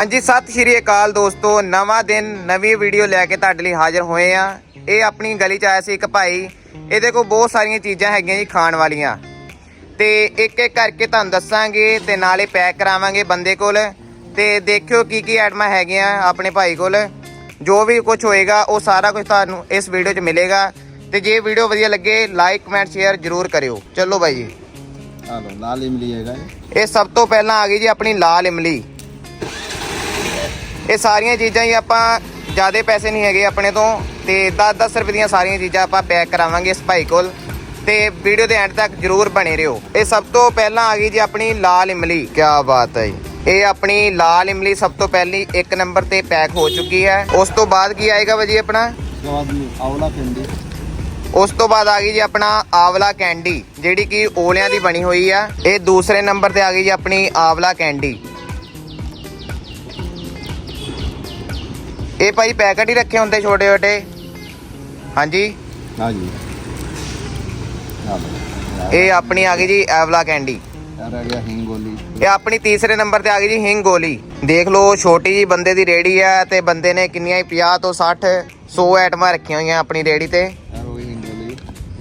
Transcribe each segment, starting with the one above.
ਹਾਂਜੀ ਸਤਿ ਸ਼੍ਰੀ ਅਕਾਲ ਦੋਸਤੋ। ਨਵਾਂ ਦਿਨ ਨਵੀਂ ਵੀਡੀਓ ਲੈ ਕੇ ਤੁਹਾਡੇ ਲਈ ਹਾਜ਼ਰ ਹੋਏ ਆ ਇਹ ਆਪਣੀ ਗਲੀ ਚ ਆਇਆ ਸੀ ਇੱਕ ਭਾਈ। ਇਹਦੇ ਕੋਲ ਬਹੁਤ ਸਾਰੀਆਂ ਚੀਜ਼ਾਂ ਹੈਗੀਆਂ ਜੀ ਖਾਣ ਵਾਲੀਆਂ। ਤੇ ਇੱਕ ਇੱਕ ਕਰਕੇ ਤੁਹਾਨੂੰ ਦੱਸਾਂਗੇ ਤੇ ਨਾਲੇ ਪੈਕ ਕਰਾਵਾਂਗੇ ਬੰਦੇ ਕੋਲ। ਤੇ ਦੇਖਿਓ ਕੀ ਕੀ ਆਈਟਮਾਂ ਹੈਗੀਆਂ ਆਪਣੇ ਭਾਈ ਕੋਲ। ਜੋ ਵੀ ਕੁਝ ਹੋਏਗਾ ਉਹ ਸਾਰਾ ਕੁਝ ਤੁਹਾਨੂੰ ਇਸ ਵੀਡੀਓ 'ਚ ਮਿਲੇਗਾ। ਤੇ ਜੇ ਵੀਡੀਓ ਵਧੀਆ ਲੱਗੇ ਲਾਈਕ ਕਮੈਂਟ ਸ਼ੇਅਰ ਜਰੂਰ ਕਰਿਓ। ਚਲੋ ਬਾਈ ਜੀ। ਆ ਲੋ ਲਾਲ ਇਮਲੀ ਹੈਗਾ ਇਹ। ਇਹ ਸਭ ਤੋਂ ਪਹਿਲਾਂ ਆ ਗਈ ਜੀ ਆਪਣੀ ਲਾਲ ਇਮਲੀ। ਇਹ ਸਾਰੀਆਂ ਚੀਜ਼ਾਂ ਹੀ ਆਪਾਂ ਜ਼ਿਆਦਾ ਪੈਸੇ ਨਹੀਂ ਹੈਗੇ ਆਪਣੇ ਤੋਂ ਤੇ 10-10 ਰੁਪਏ ਦੀਆਂ ਸਾਰੀਆਂ ਚੀਜ਼ਾਂ ਆਪਾਂ ਪੈਕ ਕਰਾਵਾਂਗੇ ਇਸ ਭਾਈ ਕੋਲ ਤੇ ਵੀਡੀਓ ਦੇ ਐਂਡ ਤੱਕ ਜਰੂਰ ਬਣੇ ਰਹੋ। ਇਹ ਸਭ ਤੋਂ ਪਹਿਲਾਂ ਆ ਗਈ ਜੀ ਆਪਣੀ ਲਾਲ ਇਮਲੀ। ਕੀ ਬਾਤ ਹੈ ਇਹ ਆਪਣੀ ਲਾਲ ਇਮਲੀ ਸਭ ਤੋਂ ਪਹਿਲੀ 1 ਨੰਬਰ ਤੇ ਪੈਕ ਹੋ ਚੁੱਕੀ ਹੈ। ਉਸ ਤੋਂ ਬਾਅਦ ਕੀ ਆਏਗਾ ਭਾਜੀ ਆਪਣਾ? ਆਵਲਾ ਕੈਂਡੀ ਉਸ ਤੋਂ ਬਾਅਦ ਆ ਗਈ ਜੀ ਆਪਣਾ ਆਵਲਾ ਕੈਂਡੀ ਜਿਹੜੀ ਕਿ ਓਲਿਆਂ ਦੀ ਬਣੀ ਹੋਈ ਆ। ਇਹ ਦੂਸਰੇ ਨੰਬਰ ਤੇ ਆ ਗਈ ਜੀ ਆਪਣੀ ਆਵਲਾ ਕੈਂਡੀ ਇਹ ਭਾਈ ਪੈਕਟ ਹੀ ਰੱਖੇ ਹੁੰਦੇ ਛੋਟੇ ਛੋਟੇ ਹਾਂਜੀ? ਹਾਂਜੀ ਇਹ ਆਪਣੀ ਆ ਗਈ ਜੀ ਐਵਲਾ ਕੈਂਡੀ। ਯਾਰ ਆ ਗਿਆ ਹਿੰਗੋਲੀ ਇਹ ਆਪਣੀ ਤੀਸਰੇ ਨੰਬਰ ਤੇ ਆ ਗਈ ਜੀ ਹਿੰਗ ਗੋਲੀ। ਦੇਖ ਲਓ ਛੋਟੀ ਜੀ ਬੰਦੇ ਦੀ ਰੇੜੀ ਹੈ ਤੇ ਬੰਦੇ ਨੇ ਕਿੰਨੀਆਂ ਹੀ 50 ਤੋਂ 60 100 ਐਟਮਾਂ ਰੱਖੀਆਂ ਹੋਈਆਂ ਆਪਣੀ ਰੇੜੀ ਤੇ।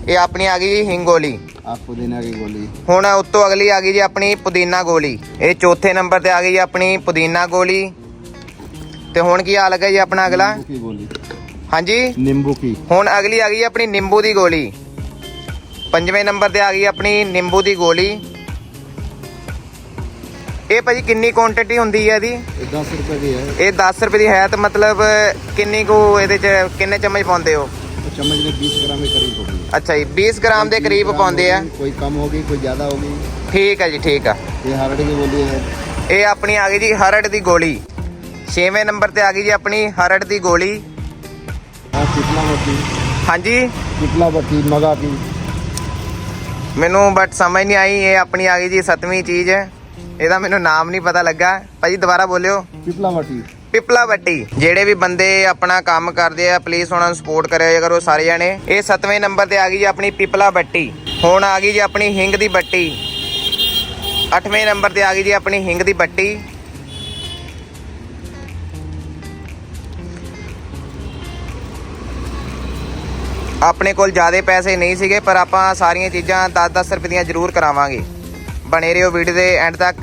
ਇਹ ਆਪਣੀ ਆ ਗਈ ਜੀ ਹਿੰਗ ਗੋਲੀ। ਪੁਦੀਨਾ ਦੀ ਗੋਲੀ। ਹੁਣ ਉੱਤੋਂ ਅਗਲੀ ਆ ਗਈ ਜੀ ਆਪਣੀ ਪੁਦੀਨਾ ਗੋਲੀ। ਇਹ ਚੌਥੇ ਨੰਬਰ ਤੇ ਆ ਗਈ ਜੀ ਆਪਣੀ ਪੁਦੀਨਾ ਗੋਲੀ। ਤੇ ਹੁਣ ਕੀ ਹਾਲ ਹੈਗਾ ਜੀ ਆਪਣਾ ਅਗਲਾ? ਹਾਂਜੀ? ਨਿੰਬੂ ਕੀ? ਹੁਣ ਅਗਲੀ ਆ ਗਈ ਆਪਣੀ ਨਿੰਬੂ ਦੀ ਗੋਲੀ। ਪੰਜਵੇਂ ਨੰਬਰ ਤੇ ਆ ਗਈ ਆਪਣੀ ਨਿੰਬੂ ਦੀ ਗੋਲੀ। ਇਹ ਭਾਜੀ ਕਿੰਨੀ ਕੁਆਂਟੀਟੀ ਹੁੰਦੀ ਹੈ ਇਹਦੀ? 10 ਰੁਪਏ ਦੀ ਹੈ। ਇਹ 10 ਰੁਪਏ ਦੀ ਹੈ ਤਾਂ ਮਤਲਬ ਕਿੰਨੀ ਕੁ ਇਹਦੇ ਚ ਕਿੰਨੇ ਚਮਚ ਪਾਉਂਦੇ ਹੋ? ਚਮਚ ਦੇ 20 ਗ੍ਰਾਮ ਦੇ ਕਰੀਬ ਹੋਗੀ ਅੱਛਾ ਜੀ 20 ਗ੍ਰਾਮ ਦੇ ਕਰੀਬ ਪਾਉਂਦੇ ਆ। ਕੋਈ ਕਮ ਹੋਗੀ ਕੋਈ ਜ਼ਿਆਦਾ ਹੋਗੀ ਠੀਕ ਹੈ ਜੀ ਠੀਕ ਆ। ਇਹ ਹਰੜ ਦੀ ਗੋਲੀ ਹੈ। ਇਹ ਆਪਣੀ ਆ ਗਈ ਜੀ ਹਰੜ ਦੀ ਗੋਲੀ। ਛੇਵੇਂ ਨੰਬਰ ਤੇ ਆ ਗਈ ਜੀ ਆਪਣੀ ਹਰੜ ਦੀ ਗੋਲੀ। ਹਾਂਜੀ। ਕਿਤਲਾ ਬੱਤੀ ਮਗਾ ਕੀ। ਮੈਨੂੰ ਬਟ ਸਮਝ ਨਹੀਂ ਆਈ ਇਹ ਆਪਣੀ ਆ ਗਈ ਜੀ ਸਤਵੀਂ ਚੀਜ਼। ਹੈ ਇਹਦਾ ਮੈਨੂੰ ਨਾਮ ਨਹੀਂ ਪਤਾ ਲੱਗਾ। ਭਾਜੀ ਦੁਬਾਰਾ ਬੋਲਿਓ। ਪਿਪਲਾ ਬੱਤੀ। ਪਿਪਲਾ ਵੱਟੀ ਜਿਹੜੇ ਵੀ ਬੰਦੇ ਆਪਣਾ ਕੰਮ ਕਰਦੇ ਆ ਪਲੀਜ਼ ਉਹਨਾਂ ਨੂੰ ਸਪੋਰਟ ਕਰਿਆ ਕਰੋ ਸਾਰੇ ਜਾਣੇ। ਇਹ 7ਵੇਂ ਨੰਬਰ ਤੇ ਆ ਗਈ ਜੀ ਆਪਣੀ ਪਿਪਲਾ ਵੱਟੀ ਹੁਣ ਆ ਗਈ ਜੀ ਆਪਣੀ ਹਿੰਗ ਦੀ ਵੱਟੀ 8ਵੇਂ ਨੰਬਰ ਤੇ ਆ ਗਈ ਜੀ ਆਪਣੀ ਹਿੰਗ ਦੀ ਵੱਟੀ ਆਪਣੇ ਕੋਲ ਜ਼ਿਆਦਾ ਪੈਸੇ ਨਹੀਂ ਸੀਗੇ ਪਰ ਆਪਾਂ ਸਾਰੀਆਂ ਚੀਜ਼ਾਂ 10-10 ਰੁਪਏ ਦੀਆਂ ਜ਼ਰੂਰ ਕਰਾਵਾਂਗੇ। ਬਣੇ ਰਹੋ ਵੀਡੀਓ ਦੇ ਐਂਡ ਤੱਕ।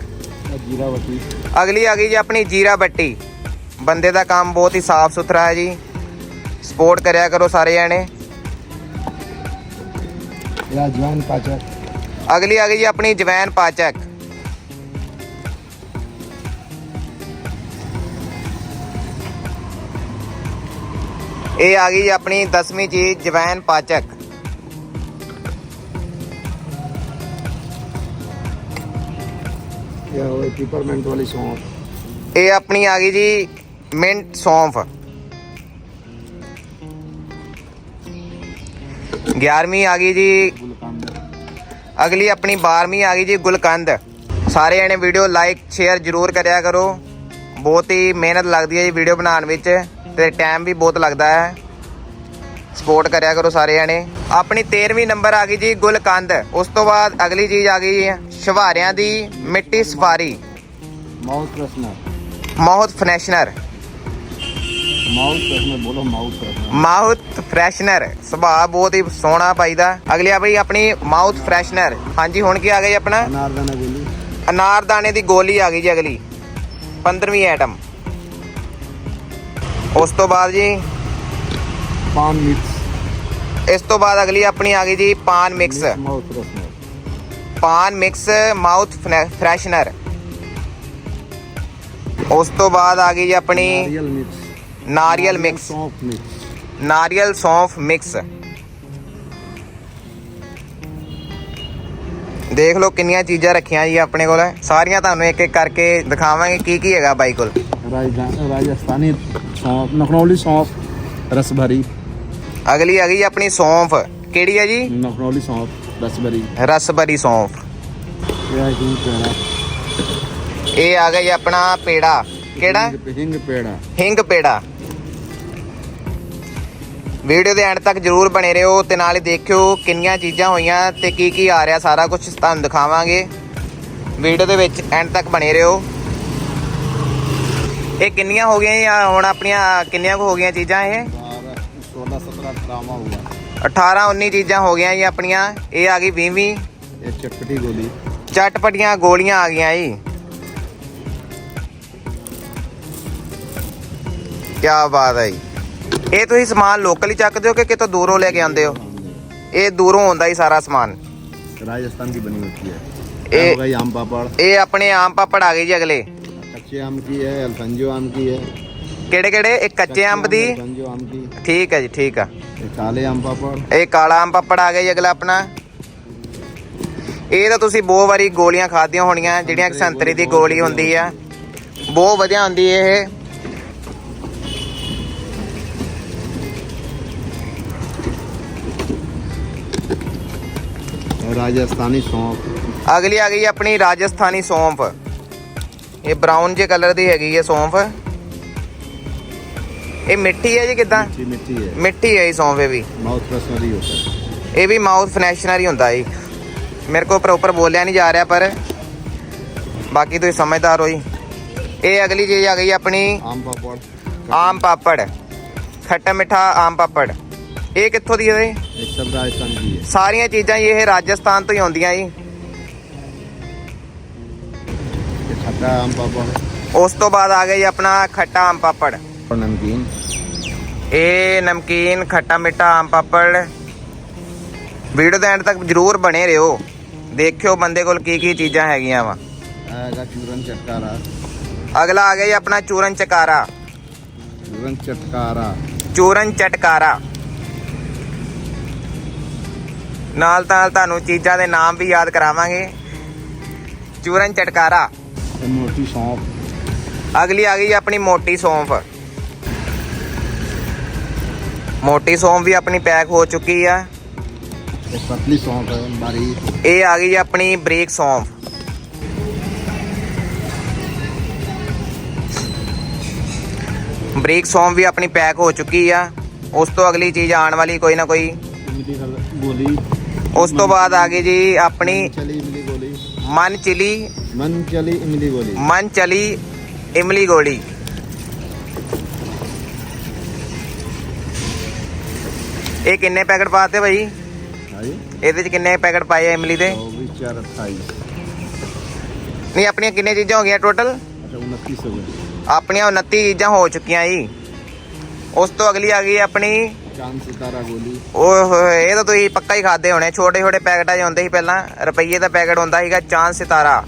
ਜੀਰਾ ਬੱਟੀ ਅਗਲੀ ਆ ਗਈ ਜੀ ਆਪਣੀ ਜੀਰਾ ਬੱਟੀ ਬੰਦੇ ਦਾ ਕੰਮ ਬਹੁਤ ਹੀ ਸਾਫ਼ ਸੁਥਰਾ ਹੈ ਜੀ। ਸਪੋਰਟ ਕਰਿਆ ਕਰੋ ਸਾਰੇ ਜਣੇ। ਰਾਜਵਾਨ ਪਾਚਕ। ਅਗਲੀ ਆ ਗਈ ਜੀ ਆਪਣੀ ਜਵੈਨ ਪਾਚਕ। ਇਹ ਆ ਗਈ ਆਪਣੀ 10ਵੀਂ ਚੀਜ਼ ਜਵੈਨ ਪਾਚਕ। ਇਹ ਹੋਏ ਪੀਪਰਮੈਂਟ ਵਾਲੀ ਸੌਂਫ। ਇਹ ਆਪਣੀ ਆ ਗਈ ਜੀ ਮਿੰਟ ਸੌਂਫ। 11ਵੀਂ ਆ ਗਈ ਜੀ। ਅਗਲੀ ਆਪਣੀ 12ਵੀਂ ਆ ਗਈ ਜੀ ਗੁਲਕੰਦ। ਸਾਰੇ ਜਣੇ ਵੀਡੀਓ ਲਾਈਕ ਸ਼ੇਅਰ ਜ਼ਰੂਰ ਕਰਿਆ ਕਰੋ। ਬਹੁਤ ਹੀ ਮਿਹਨਤ ਲੱਗਦੀ ਹੈ ਜੀ ਵੀਡੀਓ ਬਣਾਉਣ ਵਿੱਚ। ਤੇ ਟਾਈਮ ਵੀ ਬਹੁਤ ਲੱਗਦਾ ਹੈ। ਸਪੋਰਟ ਕਰਿਆ ਕਰੋ ਸਾਰੇ ਜਣੇ ਆਪਣੀ 13ਵੀਂ ਨੰਬਰ ਆ ਗਈ ਜੀ ਗੁਲਕੰਦ। ਉਸ ਤੋਂ ਬਾਅਦ ਅਗਲੀ ਚੀਜ਼ ਆ ਗਈ ਸ਼ਵਾਰਿਆਂ ਦੀ ਮਿੱਟੀ Safari mouth freshener mouth freshener mouth freshener ਸੁਭਾਅ ਬਹੁਤ ਹੀ ਸੋਹਣਾ ਪਾਈਦਾ ਅਗਲੀ ਆ ਬਈ ਆਪਣੀ ਮਾਊਥ ਫਰੈਸ਼ਨਰ ਹਾਂਜੀ ਹੁਣ ਕੀ ਆ ਗਿਆ ਜੀ ਆਪਣਾ? ਅਨਾਰਦਾਨਾ ਅਨਾਰਦਾਨੇ ਦੀ ਗੋਲੀ। ਆ ਗਈ ਜੀ ਅਗਲੀ। 15ਵੀਂ ਆਈਟਮ ਉਸ ਤੋਂ ਬਾਅਦ ਜੀ ਪਾਨ ਮਿਕਸ। ਇਸ ਤੋਂ ਬਾਅਦ ਅਗਲੀ ਆਪਣੀ ਆ ਗਈ ਜੀ paan mix. Paan mix mouth freshener ਉਸ ਤੋਂ ਬਾਅਦ ਆ ਗਈ ਜੀ ਆਪਣੀ ਨਾਰੀਅਲ ਮਿਕਸ। ਨਾਰੀਅਲ ਸੌਂਫ ਮਿਕਸ। ਨਾਰੀਅਲ ਸੌਂਫ ਮਿਕਸ। ਦੇਖ ਲਓ ਕਿੰਨੀਆਂ ਚੀਜ਼ਾਂ ਰੱਖੀਆਂ ਜੀ ਆਪਣੇ ਕੋਲ। ਸਾਰੀਆਂ ਤੁਹਾਨੂੰ ਇੱਕ ਇੱਕ ਕਰਕੇ ਦਿਖਾਵਾਂਗੇ ਕੀ ਕੀ ਹੈਗਾ ਬਾਈ ਕੋਲ। ਅਗਲੀ ਆ ਗਈ ਆਪਣੀ ਸੌਂਫ। ਕਿਹੜੀ ਆ ਜੀ? ਨਖਨੌਲੀ ਸੌਂਫ ਰਸਭਰੀ। ਰਸਭਰੀ ਸੌਂਫ। ਇਹ ਆ ਗਿਆ ਜੀ ਆਪਣਾ ਪੇੜਾ। ਕਿਹੜਾ? ਹਿੰਗ ਪੇੜਾ। ਵੀਡੀਓ ਦੇ ਐਂਡ ਤੱਕ ਜਰੂਰ ਬਣੇ ਰਹੋ ਤੇ ਹੀ ਦੇਖਿਓ ਕਿੰਨੀਆਂ ਚੀਜ਼ਾਂ ਹੋਈਆਂ ਤੇ ਕੀ ਕੀ ਆ ਰਿਹਾ ਸਾਰਾ ਕੁਝ ਤੁਹਾਨੂੰ ਦਿਖਾਵਾਂਗੇ। ਵੀਡੀਓ ਦੇ ਵਿੱਚ ਐਂਡ ਤੱਕ ਬਣੇ ਰਹੋ। ਇਹ ਕਿੰਨੀਆਂ ਹੋ ਗਈਆਂ ਜਾਂ? ਹੁਣ ਆਪਣੀਆਂ ਕਿੰਨੀਆਂ ਕੁ ਹੋ ਗਈਆਂ ਚੀਜ਼ਾਂ ਇਹ? 16 17 ਡਰਾਮਾ ਹੋਊਗਾ 18 19 ਚੀਜ਼ਾਂ ਹੋ ਗਈਆਂ ਜੀ ਆਪਣੀਆਂ। ਇਹ ਆ ਗਈ 20ਵੀਂ ਇਹ ਚਟਪਟੀ ਗੋਲੀ। ਚਟਪਟੀਆਂ ਗੋਲੀਆਂ ਆ ਗਈਆਂ ਜੀ। ਕੀ ਬਾਤ ਹੈ ਜੀ। ਇਹ ਤੁਸੀਂ ਸਮਾਨ ਲੋਕਲ ਹੀ ਚੱਕਦੇ ਹੋ ਕਿ ਕਿਤੋਂ ਦੂਰੋਂ ਲੈ ਕੇ ਆਉਂਦੇ ਹੋ ਇਹ ਦੂਰੋਂ ਆਉਂਦਾ ਹੀ ਸਾਰਾ ਸਮਾਨ राजस्थान की बनी होती है ए- ये हो गई आम पापड़ ਇਹ ਆਪਣੇ ਆਮ ਪਾਪੜ ਆ ਗਏ ਜੀ ਅਗਲੇ कच्चे आम की है अल्फंजो आम की है ਕਿਹੜੇ ਕਿਹੜੇ ਇਹ ਕੱਚੇ ਅੰਬ ਦੀ अल्फंजो आम की ਠੀਕ ਹੈ ਜੀ ਠੀਕ ਆ ये काले आम पापड़ ਇਹ ਕਾਲਾ ਆਮ ਪਾਪੜ ਆ ਗਿਆ ਜੀ ਅਗਲਾ ਆਪਣਾ ਇਹ ਤਾਂ ਤੁਸੀਂ ਬਹੁਤ ਵਾਰੀ ਗੋਲੀਆਂ ਖਾਧੀਆਂ ਹੋਣੀਆਂ ਜਿਹੜੀਆਂ ਕਿ ਸੰਤਰੀ ਦੀ ਗੋਲੀ ਹੁੰਦੀ ਆ ਬਹੁਤ ਵਧੀਆ ਹੁੰਦੀ ਇਹ ਰਾਜਸਥਾਨੀ ਸੌਂਫ। ਅਗਲੀ ਆ ਗਈ ਆਪਣੀ ਰਾਜਸਥਾਨੀ ਸੌਂਫ। ਇਹ ਬ੍ਰਾਊਨ ਜੇ ਕਲਰ ਦੀ ਹੈਗੀ ਹੈ ਸੌਂਫ। ਇਹ ਮਿੱਠੀ ਹੈ ਜੀ ਕਿਦਾਂ? ਮਿੱਠੀ ਹੈ। ਮਿੱਠੀ ਹੈ ਇਹ ਸੌਂਫ ਇਹ ਵੀ। ਮਾਊਥ ਫਰੈਸ਼ਨਰੀ ਹੁੰਦਾ। ਇਹ ਵੀ ਮਾਊਥ ਫਰੈਸ਼ਨਰੀ ਹੁੰਦਾ ਜੀ। ਮੇਰੇ ਕੋਲ ਪ੍ਰੋਪਰ ਬੋਲਿਆ ਨਹੀਂ ਜਾ ਰਿਹਾ ਪਰ ਬਾਕੀ ਤੁਸੀਂ ਸਮਝਦਾਰ ਹੋ ਜੀ। ਇਹ ਅਗਲੀ ਚੀਜ਼ ਆ ਗਈ ਆਪਣੀ ਆਮ ਪਾਪੜ। ਆਮ ਪਾਪੜ। ਖੱਟਾ ਮਿੱਠਾ ਆਮ ਪਾਪੜ। ਇਹ ਕਿੱਥੋਂ ਦੀ ਹੈ ਜੀ एक सब राजस्थान की है ਸਾਰੀਆਂ ਚੀਜ਼ਾਂ ਜੀ ਇਹ ਰਾਜਸਥਾਨ ਤੋਂ ਹੀ ਆਉਂਦੀਆਂ ਜੀ ये खट्टा आम पापड़ ਉਸ ਤੋਂ ਬਾਅਦ ਆ ਗਿਆ ਜੀ ਆਪਣਾ ਖੱਟਾ ਆਮ ਪਾਪੜ और नमकीन ਇਹ ਨਮਕੀਨ ਖੱਟਾ ਮਿੱਠਾ ਆਮ ਪਾਪੜ ਵੀਡੀਓ ਦੇ ਐਂਡ ਤੱਕ ਜਰੂਰ ਬਣੇ ਰਹੋ ਦੇਖਿਓ ਬੰਦੇ ਕੋਲ ਕੀ ਕੀ ਚੀਜ਼ਾਂ ਹੈਗੀਆਂ ਵਾ आएगा चूरन चटकारा ਅਗਲਾ ਆ ਗਿਆ ਜੀ ਆਪਣਾ ਚੂਰਨ ਚਕਾਰਾ चूरन चटकारा ਚੂਰਨ ਚਟਕਾਰਾ ਨਾਲ ਤਾਂ ਤੁਹਾਨੂੰ ਚੀਜ਼ਾਂ ਦੇ ਨਾਮ ਵੀ ਯਾਦ ਕਰਾਵਾਂਗੇ। ਚੂਰਨ ਚਟਕਾਰਾ। ਮੋਟੀ ਸੌਂਫ। ਅਗਲੀ ਆ ਗਈ ਆਪਣੀ ਮੋਟੀ ਸੌਂਫ। ਮੋਟੀ ਸੌਂਫ ਵੀ ਆਪਣੀ ਪੈਕ ਹੋ ਚੁੱਕੀ ਆ। ਇਹ ਆ ਗਈ ਆਪਣੀ ਬਰੀਕ ਸੌਂਫ। ਬ੍ਰੇਕ ਸੌਂਫ ਵੀ ਆਪਣੀ ਪੈਕ ਹੋ ਚੁੱਕੀ ਆ। ਉਸ ਤੋਂ ਅਗਲੀ ਚੀਜ਼ ਆਉਣ ਵਾਲੀ ਕੋਈ ਨਾ ਕੋਈ। ਉਸ ਤੋਂ ਬਾਅਦ ਆ ਗਈ ਜੀ ਆਪਣੀ ਗੋਲੀ। ਮਨ ਚਲੀ ਮਨ ਚਲੀ ਇਮਲੀ ਗੋਲੀ। ਮਨ ਚਲੀ ਇਮਲੀ ਗੋਲੀ। ਇਹ ਕਿੰਨੇ ਪੈਕਟ ਪਾਤੇ ਭਾਈ? ਇਹਦੇ ਚ ਕਿੰਨੇ ਪੈਕਟ ਪਾਏ ਇਮਲੀ ਦੇ? ਨਹੀਂ ਆਪਣੀਆਂ ਕਿੰਨੇ ਚੀਜ਼ਾਂ ਹੋ ਗਈਆਂ ਟੋਟਲ 29 ਹੋ ਗਈਆਂ ਆਪਣੀਆਂ 29 ਚੀਜ਼ਾਂ ਹੋ ਚੁੱਕੀਆਂ ਜੀ। ਉਸ ਤੋਂ ਅਗਲੀ ਆ ਗਈ ਆਪਣੀ ਚਾਂਦ ਇਹ ਤਾਂ ਤੁਸੀਂ ਪੱਕਾ ਹੀ ਖਾਦੇ ਹੋਣੇ। ਛੋਟੇ ਛੋਟੇ ਪੈਕਟਾਂ 'ਚ ਹੁੰਦੇ ਸੀ ਪਹਿਲਾਂ। ਰੁਪਈਏ ਦਾ ਪੈਕਟ ਹੁੰਦਾ ਸੀਗਾ ਚਾਂਦ ਸਿਤਾਰਾ।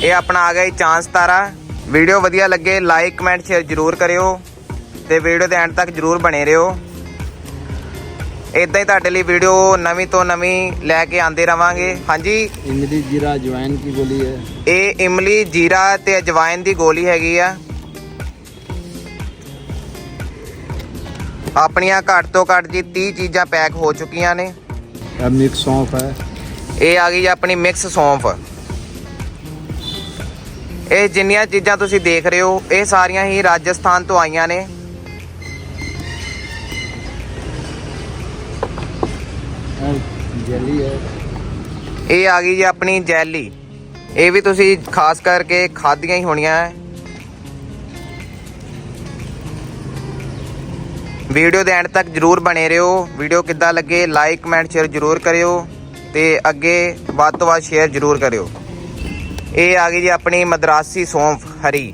ਇਹ ਆਪਣਾ ਆ ਗਿਆ ਜੀ ਚਾਂਦ ਸਿਤਾਰਾ। ਵੀਡੀਓ ਵਧੀਆ ਲੱਗੇ ਲਾਈਕ ਕਮੈਂਟ ਸ਼ੇਅਰ ਜ਼ਰੂਰ ਕਰਿਓ। ਤੇ ਵੀਡੀਓ ਦੇ ਐਂਡ ਤੱਕ ਜ਼ਰੂਰ ਬਣੇ ਰਹੋ। ਇਦਾਂ ਹੀ ਤੁਹਾਡੇ ਲਈ ਵੀਡੀਓ ਨਵੀਂ ਤੋਂ ਨਵੀਂ ਲੈ ਕੇ ਆਂਦੇ ਰਵਾਂਗੇ। ਹਾਂਜੀ? ਇਮਲੀ ਜੀਰਾ ਅਜਵਾਇਨ ਦੀ ਗੋਲੀ ਹੈ? ਇਹ ਇਮਲੀ ਜੀਰਾ ਤੇ ਅਜਵਾਇਨ ਦੀ ਗੋਲੀ ਹੈਗੀ ਆ। ਆਪਣੀਆਂ ਘੱਟ ਤੋਂ ਘੱਟ ਜੀ 30 ਚੀਜ਼ਾਂ ਪੈਕ ਹੋ ਚੁੱਕੀਆਂ ਨੇ। ਇਹ ਮਿਕਸ ਸੌਂਫ ਹੈ। ਇਹ ਆ ਗਈ ਆਪਣੀ ਮਿਕਸ ਸੌਂਫ। ਇਹ ਜਿੰਨੀਆਂ ਚੀਜ਼ਾਂ ਤੁਸੀਂ ਦੇਖ ਰਹੇ ਹੋ ਇਹ ਸਾਰੀਆਂ ਹੀ ਰਾਜਸਥਾਨ ਤੋਂ ਆਈਆਂ ਨੇ। ਜੈਲੀ ਹੈ। ਇਹ ਆ ਗਈ ਜੀ ਆਪਣੀ ਜੈਲੀ। ਇਹ ਵੀ ਤੁਸੀਂ ਖਾਸ ਕਰਕੇ ਖਾਦੀਆਂ ਹੀ ਹੋਣੀਆਂ ਹੈ। ਵੀਡੀਓ ਦੇ ਐਂਡ ਤੱਕ ਜਰੂਰ ਬਣੇ ਰਹੋ। ਵੀਡੀਓ ਕਿੱਦਾਂ ਲੱਗੇ ਲਾਈਕ ਕਮੈਂਟ ਸ਼ੇਅਰ ਜਰੂਰ ਕਰਿਓ ਤੇ ਅੱਗੇ ਵੱਧ ਤੋਂ ਵੱਧ ਸ਼ੇਅਰ ਜਰੂਰ ਕਰਿਓ। ਇਹ ਆ ਗਈ ਜੀ ਆਪਣੀ ਮਦਰਾਸੀ ਸੌਂਫ ਹਰੀ।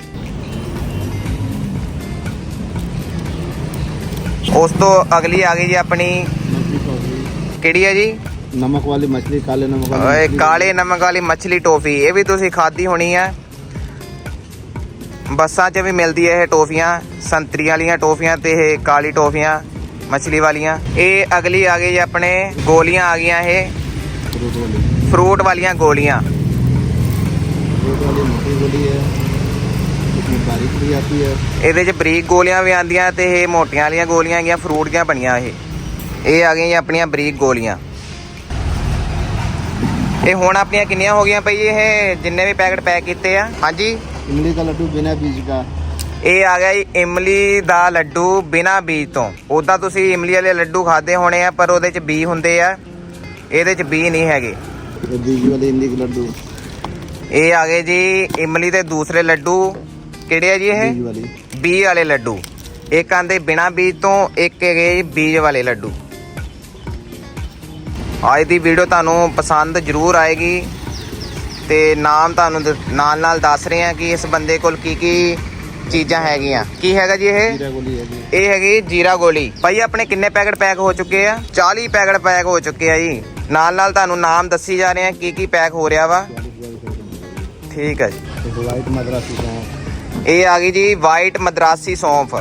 ਉਸ ਤੋਂ ਅਗਲੀ ਆ ਗਈ ਜੀ ਆਪਣੀ ਕਿਹੜੀ ਹੈ ਜੀ? नमक वाली मछली काले नमक वाली ਓਏ मछली। ਕਾਲੇ ਨਮਕ ਵਾਲੀ ਮੱਛਲੀ ਟੋਫੀ ਇਹ ਵੀ ਤੁਸੀਂ ਖਾਧੀ ਹੋਣੀ ਆ ਬੱਸਾਂ 'ਚ ਵੀ ਮਿਲਦੀ ਹੈ ਇਹ ਟੋਫੀਆਂ ਸੰਤਰੀ ਵਾਲੀਆਂ ਟੋਫੀਆਂ ਤੇ ਇਹ ਕਾਲੀ ਟੋਫੀਆਂ ਮੱਛਲੀ ਵਾਲੀਆਂ ਇਹ ਅਗਲੀ ਆ ਗਈ ਜੀ ਆਪਣੇ ਗੋਲੀਆਂ ਆ ਗਈਆਂ ਇਹ फ्रूट वाली ਫਰੂਟ ਵਾਲੀਆਂ ਗੋਲੀਆਂ फ्रूट वाली मोटी गोली है इसमें बारीक भी आती है ਇਹਦੇ 'ਚ ਬਰੀਕ ਗੋਲੀਆਂ ਵੀ ਆਂਦੀਆਂ ਤੇ ਇਹ ਮੋਟੀਆਂ ਵਾਲੀਆਂ ਗੋਲੀਆਂ ਹੈਗੀਆਂ ਫਰੂਟ ਦੀਆਂ ਬਣੀਆਂ ਇਹ ਇਹ ਆ ਗਈਆਂ ਜੀ ਆਪਣੀਆਂ ਬਰੀਕ ਗੋਲੀਆਂ ਇਹ ਹੁਣ ਆਪਣੀਆਂ ਕਿੰਨੀਆਂ ਹੋ ਗਈਆਂ ਪਈ ਇਹ ਜਿੰਨੇ ਵੀ ਪੈਕਟ ਪੈਕ ਕੀਤੇ ਆ? ਹਾਂਜੀ? ਇਮਲੀ ਦਾ ਲੱਡੂ ਬਿਨਾ ਬੀਜ ਦਾ। ਇਹ ਆ ਗਿਆ ਜੀ ਇਮਲੀ ਦਾ ਲੱਡੂ ਬਿਨਾ ਬੀਜ ਤੋਂ। ਉਦਾਂ ਤੁਸੀਂ ਇਮਲੀ ਵਾਲੇ ਲੱਡੂ ਖਾਦੇ ਹੋਣੇ ਆ ਪਰ ਉਹਦੇ ਚ ਬੀ ਹੁੰਦੇ ਆ। ਇਹਦੇ ਚ ਬੀ ਨਹੀਂ ਹੈਗੇ। ਬੀਜ ਵਾਲੇ ਇਮਲੀ ਦੇ ਲੱਡੂ। ਇਹ ਆ ਗਏ ਜੀ ਇਮਲੀ ਦੇ ਦੂਸਰੇ ਲੱਡੂ। ਕਿਹੜੇ ਆ ਜੀ ਇਹ? ਬੀ ਵਾਲੇ ਲੱਡੂ। ਇੱਕ ਆਂਦੇ ਬਿਨਾ ਬੀਜ ਤੋਂ ਇੱਕ ਹੈਗੇ ਬੀਜ ਵਾਲੇ ਲੱਡੂ। ਅੱਜ ਦੀ ਵੀਡੀਓ ਤੁਹਾਨੂੰ ਪਸੰਦ ਜ਼ਰੂਰ ਆਏਗੀ ਤੇ ਨਾਮ ਤੁਹਾਨੂੰ ਨਾਲ ਨਾਲ ਦੱਸ ਰਹੇ ਹਾਂ ਕਿ ਇਸ ਬੰਦੇ ਕੋਲ ਕੀ ਕੀ ਚੀਜ਼ਾਂ ਹੈਗੀਆਂ। ਕੀ ਹੈਗਾ ਜੀ ਇਹ? ਜੀਰਾ ਗੋਲੀ ਹੈਗੀ ਇਹ ਹੈਗੀ ਜੀਰਾ ਗੋਲੀ। ਭਾਈ ਆਪਣੇ ਕਿੰਨੇ ਪੈਕਟ ਪੈਕ ਹੋ ਚੁੱਕੇ ਆ? 40 ਪੈਕਟ ਪੈਕ ਹੋ ਚੁੱਕੇ ਆ ਜੀ। ਨਾਲ ਨਾਲ ਤੁਹਾਨੂੰ ਨਾਮ ਦੱਸੀ ਜਾ ਰਹੇ ਆ ਕੀ ਕੀ ਪੈਕ ਹੋ ਰਿਹਾ ਵਾ। ਠੀਕ ਹੈ ਜੀ। ਵਾਈਟ ਮਦਰਾਸੀ ਸੌਂਫ। ਇਹ ਆ ਗਈ ਜੀ ਵਾਈਟ ਮਦਰਾਸੀ ਸੌਂਫ।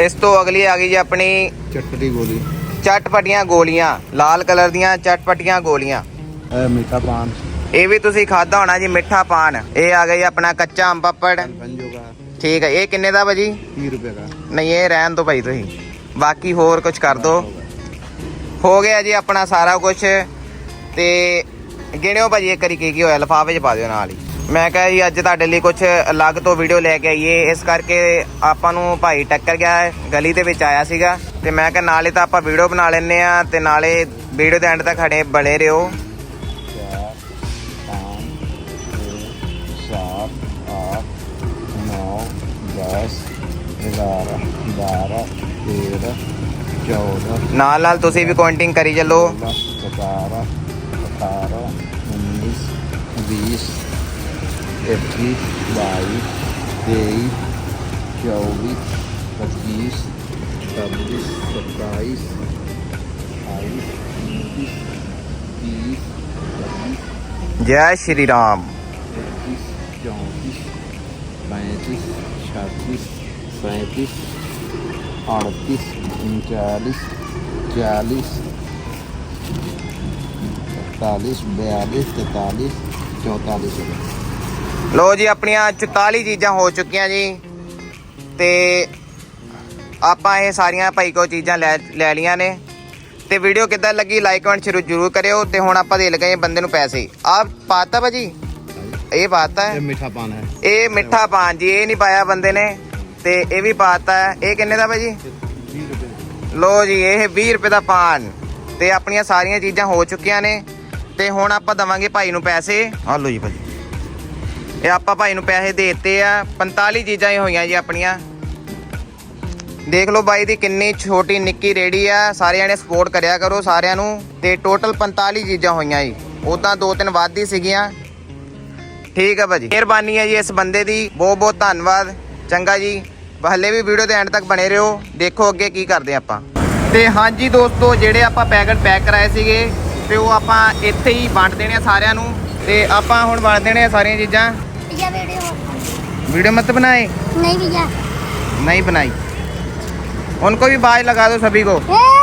ਇਸ ਤੋਂ ਅਗਲੀ ਆ ਗਈ ਜੀ ਆਪਣੀ ਚਟਪਟੀ ਗੋਲੀ। ਚਟਪਟੀਆਂ ਗੋਲੀਆਂ ਲਾਲ ਕਲਰ ਦੀਆਂ ਚਟਪਟੀਆਂ ਗੋਲੀਆਂ। ਇਹ ਮਿੱਠਾ ਪਾਨ। ਇਹ ਵੀ ਤੁਸੀਂ ਖਾਦਾ ਹੋਣਾ ਜੀ ਮਿੱਠਾ ਪਾਨ। ਇਹ ਆ ਗਈ ਆਪਣਾ ਕੱਚਾ ਅੰਬ ਪਾਪੜ। ਠੀਕ ਹੈ ਇਹ ਕਿੰਨੇ ਦਾ ਭਾਜੀ 30 ਰੁਪਏ ਦਾ। ਨਹੀਂ ਇਹ ਰਹਿਣ ਦੋ ਭਾਈ ਤੁਸੀਂ। ਬਾਕੀ ਹੋਰ ਕੁਝ ਕਰ ਦੋ ਹੋ ਗਿਆ ਜੀ ਆਪਣਾ ਸਾਰਾ ਕੁਝ ਤੇ ਗਿਣਿਓ ਭਾਜੀ ਇੱਕ ਵਾਰੀ ਕੀ ਕੀ ਹੋਇਆ ਲਫਾਫੇ 'ਚ ਪਾ ਦਿਓ ਨਾਲ ਹੀ। ਮੈਂ ਕਿਹਾ ਜੀ, ਅੱਜ ਤੁਹਾਡੇ ਲਈ ਕੁਝ ਅਲੱਗ ਤੋਂ ਵੀਡੀਓ ਲੈ ਕੇ ਆਈਏ। ਇਸ ਕਰਕੇ ਆਪਾਂ ਨੂੰ ਭਾਈ ਟੱਕਰ ਗਿਆ, ਗਲੀ ਦੇ ਵਿੱਚ ਆਇਆ ਸੀਗਾ। ਤੇ ਮੈਂ ਕਿਹਾ ਨਾਲੇ ਤਾਂ ਆਪਾਂ ਵੀਡੀਓ ਬਣਾ ਲੈਨੇ ਆ ਤੇ ਨਾਲੇ ਵੀਡੀਓ ਦੇ ਐਂਡ ਤੱਕ ਖੜੇ ਬਣੇ ਰਹੋ। ਨਾਲ ਨਾਲ ਤੁਸੀਂ ਵੀ ਕਾਊਂਟਿੰਗ ਕਰੀ ਚੱਲੋ। 17 18 19 20 every day, day jolly at least double surprise I this this Yeah Shri Ram this jolly Bantis Chatis Santis Artis Jalis Jalis Talis Bealis Talis Jotalis Jotalis ਲੋ ਜੀ ਆਪਣੀਆਂ 44 ਚੀਜ਼ਾਂ ਹੋ ਚੁੱਕੀਆਂ ਜੀ। ਤੇ ਆਪਾਂ ਇਹ ਸਾਰੀਆਂ ਭਾਈ ਕੋ ਚੀਜ਼ਾਂ ਲੈ ਲੈ ਲੀਆਂ ਨੇ। ਤੇ ਵੀਡੀਓ ਕਿੱਦਾਂ ਲੱਗੀ ਲਾਈਕ ਕਮੈਂਟ ਸ਼ੁਰੂ ਜ਼ਰੂਰ ਕਰਿਓ। ਤੇ ਹੁਣ ਆਪਾਂ ਦੇ ਲਗਾਏ ਬੰਦੇ ਨੂੰ ਪੈਸੇ। ਆਪ ਪਾਤਾ ਭਾਜੀ ਇਹ ਪਾਤਾ ਹੈ। ਇਹ ਮਿੱਠਾ ਪਾਨ ਹੈ। ਇਹ ਮਿੱਠਾ ਪਾਨ ਜੀ ਇਹ ਨਹੀਂ ਪਾਇਆ ਬੰਦੇ ਨੇ। ਤੇ ਇਹ ਵੀ ਪਾਤਾ ਹੈ। ਇਹ ਕਿੰਨੇ ਦਾ ਭਾਜੀ 20 ਲੋ ਜੀ ਇਹ 20 ਰੁਪਏ ਦਾ ਪਾਨ। ਤੇ ਆਪਣੀਆਂ ਸਾਰੀਆਂ ਚੀਜ਼ਾਂ ਹੋ ਚੁੱਕੀਆਂ ਨੇ। ਤੇ ਹੁਣ ਆਪਾਂ ਦਵਾਂਗੇ ਭਾਈ ਨੂੰ ਪੈਸੇ। ਆ ਲੋ ਜੀ ਭਾਜੀ। ਇਹ ਆਪਾਂ ਭਾਈ ਨੂੰ ਪੈਸੇ ਦੇ ਦਿੱਤੇ ਆ 45 ਚੀਜ਼ਾਂ ਹੀ ਹੋਈਆਂ ਜੀ ਆਪਣੀਆਂ। ਦੇਖ ਲਓ ਬਾਈ ਦੀ ਕਿੰਨੀ ਛੋਟੀ ਨਿੱਕੀ ਰੇੜੀ ਆ, ਸਾਰਿਆਂ ਨੇ ਸਪੋਰਟ ਕਰਿਆ ਕਰੋ ਸਾਰਿਆਂ ਨੂੰ, ਤੇ ਟੋਟਲ 45 ਚੀਜ਼ਾਂ ਹੋਈਆਂ ਜੀ। ਉਹ ਤਾਂ ਦੋ ਤਿੰਨ ਵੱਧ ਹੀ ਸੀਗੀਆਂ। ਠੀਕ ਆ ਭਾਜੀ। ਮਿਹਰਬਾਨੀ ਹੈ ਜੀ ਇਸ ਬੰਦੇ ਦੀ, ਬਹੁਤ ਬਹੁਤ ਧੰਨਵਾਦ। ਚੰਗਾ ਜੀ। ਹਲੇ ਵੀ ਵੀਡੀਓ ਦੇ ਐਂਡ ਤੱਕ ਬਣੇ ਰਹੋ, ਦੇਖੋ ਅੱਗੇ ਕੀ ਕਰਦੇ ਆਪਾਂ। ਤੇ ਹਾਂਜੀ ਦੋਸਤੋ, ਜਿਹੜੇ ਆਪਾਂ ਪੈਕਟ ਪੈਕ ਕਰਾਏ ਸੀਗੇ, ਤੇ ਉਹ ਆਪਾਂ ਇੱਥੇ ਹੀ ਵੰਡ ਦੇਣੇ ਆ ਸਾਰਿਆਂ ਨੂੰ। ਤੇ ਆਪਾਂ ਹੁਣ ਵੰਡ ਦੇਣੇ ਆ ਸਾਰੀਆਂ ਚੀਜ਼ਾਂ। वीडियो मत बनाए नहीं भैया नहीं बनाई उनको भी बाज लगा ਦਿਓ ਸਭੀ ਕੋ ए,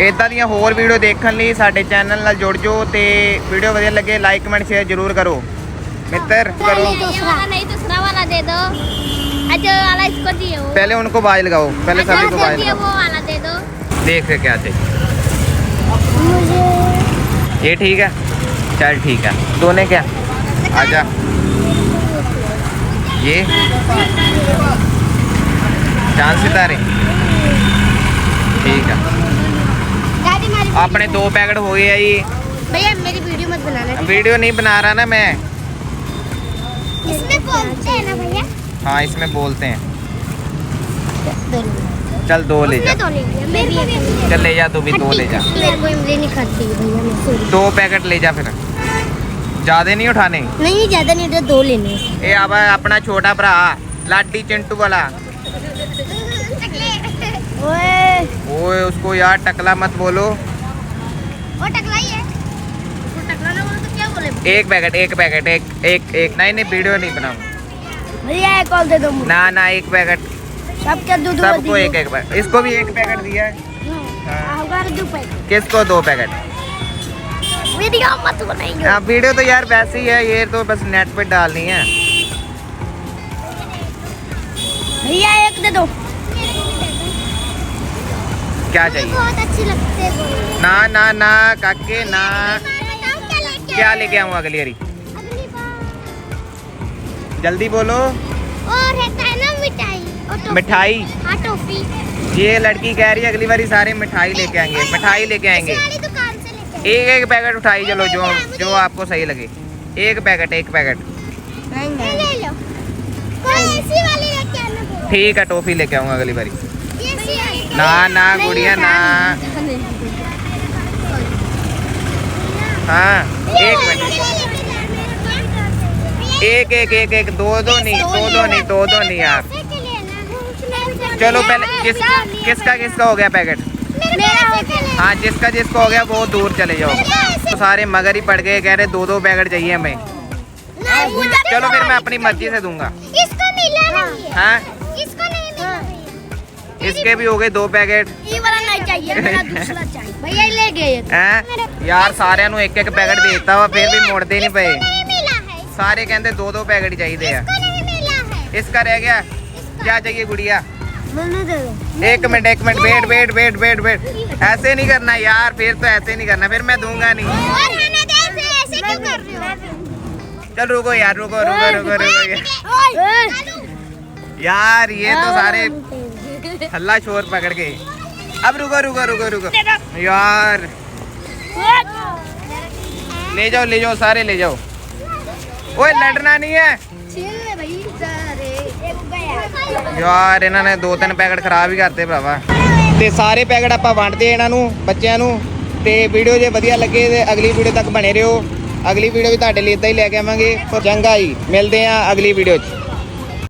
ਇਦਾਂ ਦੀਆਂ ਹੋਰ ਵੀਡੀਓ ਦੇਖਣ ਲਈ ਸਾਡੇ ਚੈਨਲ ਨਾਲ ਜੁੜ ਜਾਓ ਤੇ ਵੀਡੀਓ ਵਧੀਆ ਲੱਗੇ ਲਾਈਕ ਕਮੈਂਟ ਸ਼ੇਅਰ ਜ਼ਰੂਰ ਕਰੋ ਮਿੱਤਰ ਕਰੋ नहीं दूसरा नहीं दूसरा वाला दे दो आज वाला इसको दिए वो पहले उनको बाज लगाओ पहले अच्छा, सभी को दे बाज दिए लगाओ वो वाला दे दो देख रहे क्या चाहिए मुझे ये ठीक है चल ठीक है दोने क्या आजा ये चाँद सितारे। ठीक है। अपने दो पैकेट हो गए हैं जी। भैया मेरी वीडियो मत बनाना वीडियो नहीं बना रहा ना मैं। इसमें बोलते हैं ना भैया? हाँ इसमें बोलते हैं। चल दो ले जा। दो ले चल ले जा तू भी दो ले जा। मेरे को इमली नहीं खाती है भैया मैं सॉरी। दो पैकेट ले जा फिर। ज़्यादा नहीं उठाने? नहीं ज़्यादा नहीं तो दो लेने। हैं। ये अब अपना छोटा भरा लाडी चिंटू वाला। ओए। ओए उसको यार टकला मत बोलो। वो टकला ही है। उसको टकला ना बोलो तो क्या बोले? एक पैकेट एक पैकेट एक एक एक। नहीं नहीं वीडियो नहीं बनाऊँ भैया एक और दे दो मुझे। ना ना एक पैकेट। सबके दो दो सबको एक एक पैकेट। इसको भी एक पैकेट दिया है? हाँ। हमारे दो पैकेट। किसको दो पैकेट? वीडियो मत बनाइए हाँ वीडियो तो यार वैसे ही है ये तो बस नेट पे डालनी है। भैया एक दे दो। क्या चाहिए? बहुत अच्छी लगती है। ना ना ना काके ना। क्या लेके आऊँ अगली बार? जल्दी बोलो। और रहता है ना मिठाई। और मिठाई? हाँ टॉफी। ये लड़की कह रही है अगली बारी सारे मिठाई लेके आएँगे मिठाई लेके आएँगे। एक एक पैकेट उठाई, चलो जो जो आपको सही लगे। एक पैकेट एक पैकेट। ठीक है, टॉफी लेके आऊँगा अगली बारी। ना ना, गुड़िया, ना। हाँ एक मिनट। एक एक एक एक, दो दो नहीं, दो दो नहीं, दो दो नहीं यार। चलो, पहले, किस, किसका किसका हो गया पैकेट? हाँ जिसका जिसका हो गया वो दूर चले जाओ तो सारे मगर ही पड़ गए कह रहे दो दो पैकेट चाहिए हमें चलो फिर मैं अपनी मर्जी से दूंगा इसको मिला नहीं है हाँ इसको नहीं मिला भैया। इसके भी हो गए दो पैकेट ये वाला नहीं चाहिए मेरा दूसरा चाहिए भैया ये ले गए हैं ਯਾਰ ਸਾਰਿਆਂ ਨੂੰ ਇੱਕ ਇੱਕ ਪੈਕਟ ਦੇ ਦਿੱਤਾ ਵਾ ਫਿਰ ਵੀ ਮੁੜਦੇ ਨਹੀਂ ਪਏ नहीं मिला है ਸਾਰੇ ਕਹਿੰਦੇ ਦੋ ਦੋ ਪੈਕਟ ਹੀ ਚਾਹੀਦੇ ਆ इसको नहीं मिला है इसका रह गया क्या चाहिए गुड़िया मैंने दे दो एक मिनट एक minute wait wait wait wait wait ऐसे नहीं करना यार फिर तो ऐसे नहीं करना फिर मैं दूँगा नहीं। और हमें दे ऐसे ऐसे क्यों कर रहे हो? चल रुको यार रुको रुको रुको रुको यार। ये तो सारे हल्ला शोर पकड़ गए अब रुको रुको रुको रुको। यार। ले जाओ ले जाओ सारे ले जाओ। ओए लड़ना नहीं है। ਯਾਰ, ਇਹਨਾਂ ਨੇ ਦੋ ਤਿੰਨ ਪੈਕਟ ਖਰਾਬ ਹੀ ਕਰਤੇ ਭਰਾਵਾ। ਤੇ ਸਾਰੇ ਪੈਕਟ ਆਪਾਂ ਵੰਡਦੇ ਇਹਨਾਂ ਨੂੰ, ਬੱਚਿਆਂ ਨੂੰ। ਤੇ ਵੀਡੀਓ ਜੇ ਵਧੀਆ ਲੱਗੇ ਤੇ ਅਗਲੀ ਵੀਡੀਓ ਤੱਕ ਬਣੇ ਰਹੋ। ਅਗਲੀ ਵੀਡੀਓ ਵੀ ਤੁਹਾਡੇ ਲਈ ਇਦਾਂ ਹੀ ਲੈ ਕੇ ਆਵਾਂਗੇ। ਚੰਗਾ ਜੀ, ਮਿਲਦੇ ਆਂ ਅਗਲੀ ਵੀਡੀਓ 'ਚ।